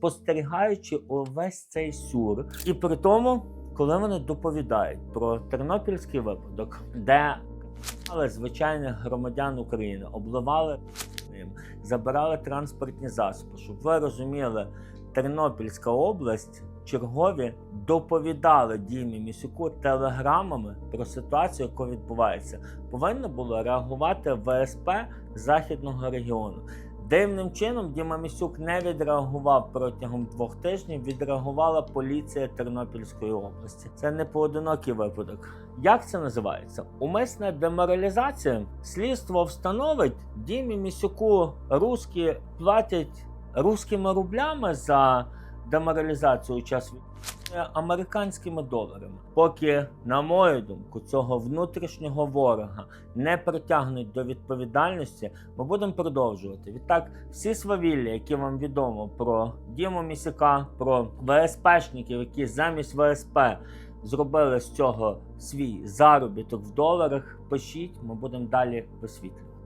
спостерігаючи увесь цей сюр. І при тому, коли вони доповідають про тернопільський випадок, де але звичайних громадян України обливали ним, забирали транспортні засоби, щоб ви розуміли, Тернопільська область. Чергові доповідали Дімі Місюку телеграмами про ситуацію, яка відбувається. Повинно було реагувати ВСП західного регіону. Дивним чином Діма Місюк не відреагував протягом двох тижнів. Відреагувала поліція Тернопільської області. Це не поодинокий випадок. Як це називається? Умисна деморалізація. Слідство встановить Дімі Місюку русські платять русскими рублями за деморалізацію час війни американськими доларами. Поки, на мою думку, цього внутрішнього ворога не притягнуть до відповідальності, ми будемо продовжувати. Відтак, всі свавілля, які вам відомо про Діму Місяка, про ВСПшників, які замість ВСП зробили з цього свій заробіток в доларах, пишіть, ми будемо далі висвітлювати.